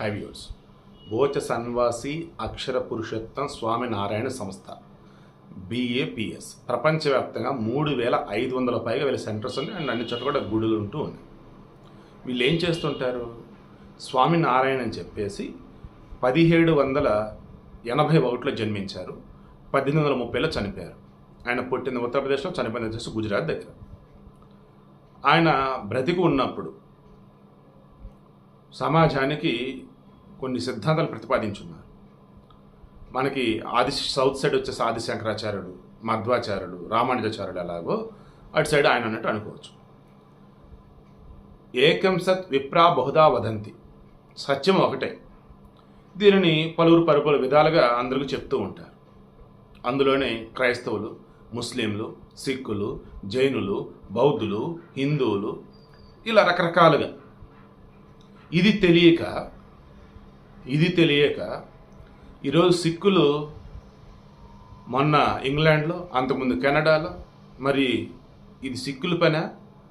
Hi viewers Bochasanwasi Akshar Purushottam Swaminarayan Sanstha BAPS ప్రపంచవ్యాప్తంగా మూడు వేల ఐదు వందల పైగా వీళ్ళ సెంటర్స్ ఉన్నాయి అండ్ అన్ని చోట్ల కూడా గుడులు ఉంటూ ఉన్నాయి. వీళ్ళు ఏం చేస్తుంటారు? స్వామి నారాయణ అని చెప్పేసి పదిహేడు వందల ఎనభై ఒకటిలో జన్మించారు. పద్దెనిమిది వందల ముప్పైలో చనిపోయారు. ఆయన పుట్టింది ఉత్తరప్రదేశ్లో చనిపోయింది వచ్చేసి గుజరాత్ దగ్గర. ఆయన బ్రతికి ఉన్నప్పుడు సమాజానికి కొన్ని సిద్ధాంతాలు ప్రతిపాదించున్నారు. మనకి ఆది సౌత్ సైడ్ వచ్చేసి ఆది శంకరాచార్యుడు మధ్వాచార్యుడు రామానుజాచార్యుడు ఎలాగో అటు సైడ్ ఆయన అన్నట్టు అనుకోవచ్చు. ఏకం సత్ విప్రా బహుదా వదంతి. సత్యం ఒకటే. దీనిని పలువురు పరుపుల విధాలుగా అందరికీ చెప్తూ ఉంటారు. అందులోనే క్రైస్తవులు ముస్లింలు సిక్కులు జైనులు బౌద్ధులు హిందువులు ఇలా రకరకాలుగా ఇది తెలియక ఇది తెలియక ఈరోజు సిక్కులు మొన్న ఇంగ్లాండ్లో అంతకుముందు కెనడాలో మరి ఇది సిక్కుల పైన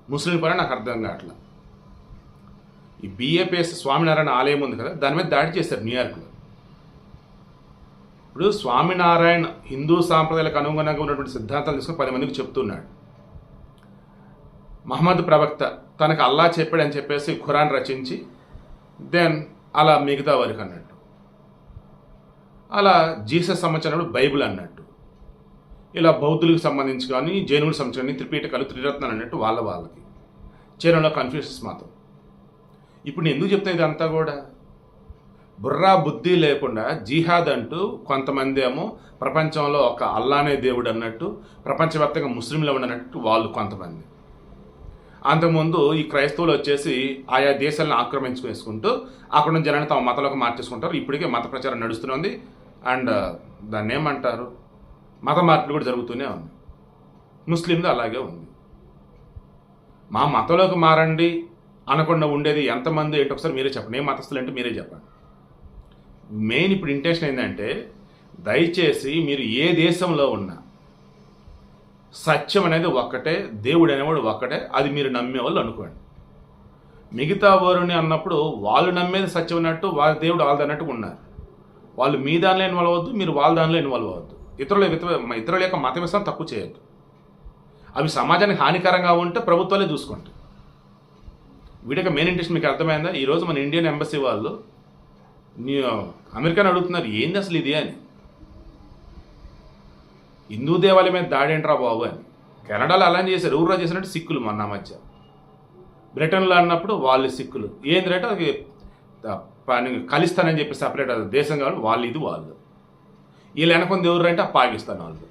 ముస్లిం పైన నాకు అర్థం కావట్లేదు ఈ బిఏపిఎస్ స్వామినారాయణ ఆలయం ఉంది కదా దాని మీద దాడి చేశారు న్యూయార్క్లో ఇప్పుడు స్వామినారాయణ హిందూ సాంప్రదాయాలకు అనుగుణంగా ఉన్నటువంటి సిద్ధాంతాలు తీసుకుని పది మందికి చెప్తున్నాడు. మహమ్మద్ ప్రవక్త తనకు అల్లా చెప్పాడని చెప్పేసి ఖురాన్ రచించి దెన్ అలా మిగతా వారికి అన్నట్టు. అలా జీసస్ సంబంధించినప్పుడు బైబిల్ అన్నట్టు. ఇలా బౌద్ధులకు సంబంధించి కానీ జైనులకు సంబంధించి కానీ త్రిపీఠకాలు త్రిరత్నాలు అన్నట్టు వాళ్ళ వాళ్ళకి. చైనాలో కన్ఫ్యూషన్స్ మాత్రం. ఇప్పుడు నేను ఎందుకు చెప్తాను ఇదంతా కూడా? బుర్రా బుద్ధి లేకుండా జిహాద్ అంటూ కొంతమంది ఏమో ప్రపంచంలో ఒక అల్లానే దేవుడు అన్నట్టు ప్రపంచవ్యాప్తంగా ముస్లింలు ఉన్నట్టు వాళ్ళు కొంతమంది. అంతకుముందు ఈ క్రైస్తవులు వచ్చేసి ఆయా దేశాలను ఆక్రమించుకునేసుకుంటూ అక్కడ ఉన్న జనాన్ని తమ మతంలోకి మార్చేసుకుంటారు. ఇప్పటికే మత ప్రచారం నడుస్తుంది అండ్ uh, దాన్ని ఏమంటారు? మత మార్పులు కూడా జరుగుతూనే ఉంది. ముస్లింది అలాగే ఉంది. మా మతంలోకి మారండి అనకుండా ఉండేది ఎంతమంది ఏంటి ఒకసారి మీరే చెప్పండి. ఏ మతస్థులు అంటే మీరే చెప్పండి. మెయిన్ ఇప్పుడు ఇంటెన్షన్ ఏంటంటే దయచేసి మీరు ఏ దేశంలో ఉన్నా సత్యం అనేది ఒక్కటే దేవుడు అనేవాడు ఒక్కటే అది మీరు నమ్మే వాళ్ళు అనుకోండి. మిగతా వారిని అన్నప్పుడు వాళ్ళు నమ్మేది సత్యం అన్నట్టు వాళ్ళ దేవుడు వాళ్ళది అన్నట్టు ఉన్నారు. వాళ్ళు మీ దానిలో ఇన్వాల్వ్ అవ్వద్దు మీరు వాళ్ళ దానిలో ఇన్వాల్వ్ అవ్వద్దు. ఇతరుల ఇతరుల యొక్క మత విషయం తక్కువ చేయొద్దు. అవి సమాజానికి హానికరంగా ఉంటే ప్రభుత్వాలే చూసుకోండి వీటికి మెయిన్ ఇంట్రెస్ట్ మీకు అర్థమైందా? ఈరోజు మన ఇండియన్ ఎంబసీ వాళ్ళు అమెరికాని అడుగుతున్నారు ఏంది అసలు ఇది? అని. హిందూ దేవాలయం మీద దాడి ఏంట్రా బాబు అని. కెనడాలో అలానే చేశారు ఊర్లో చేసినట్టు సిక్కులు మొన్న మధ్య. బ్రిటన్లో అన్నప్పుడు వాళ్ళు సిక్కులు. ఏంటంటే అది కలిస్తానని చెప్పి సపరేట్ అది దేశం కాబట్టి వాళ్ళు ఇది వాళ్ళు. వీళ్ళు వెనకొంది ఎవరు అంటే ఆ పాకిస్తాన్ వాళ్ళు.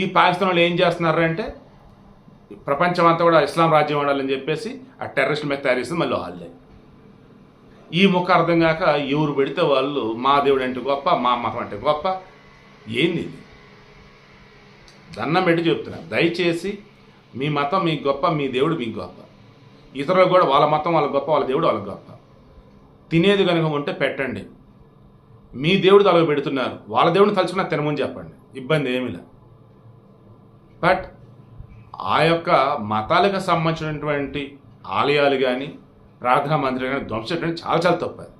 ఈ పాకిస్తాన్ వాళ్ళు ఏం చేస్తున్నారంటే ప్రపంచం అంతా కూడా ఇస్లాం రాజ్యం ఉండాలని చెప్పేసి ఆ టెర్రరిస్టుల మీద తయారు చేస్తుంది మళ్ళీ వాళ్ళే. ఈ ముఖ అర్థం కాక ఎవరు పెడితే వాళ్ళు మా దేవుడు అంటే గొప్ప మా మతం అంటే గొప్ప. ఏంది ఇది? దండం పెట్టి చెప్తున్నా. దయచేసి మీ మతం మీకు గొప్ప మీ దేవుడు మీకు గొప్ప. ఇతరులకు కూడా వాళ్ళ మతం వాళ్ళ గొప్ప వాళ్ళ దేవుడు వాళ్ళ గొప్ప. తినేది కనుక ఉంటే పెట్టండి. మీ దేవుడు తలగ పెడుతున్నారు. వాళ్ళ దేవుడిని తలుచుకున్నా తినమని చెప్పండి. ఇబ్బంది ఏమీ లేదు. బట్ ఆ యొక్క మతాలకు సంబంధించినటువంటి ఆలయాలు కానీ ప్రార్థనా మందిరాలు కానీ ధ్వంసం చాలా చాలా తప్పు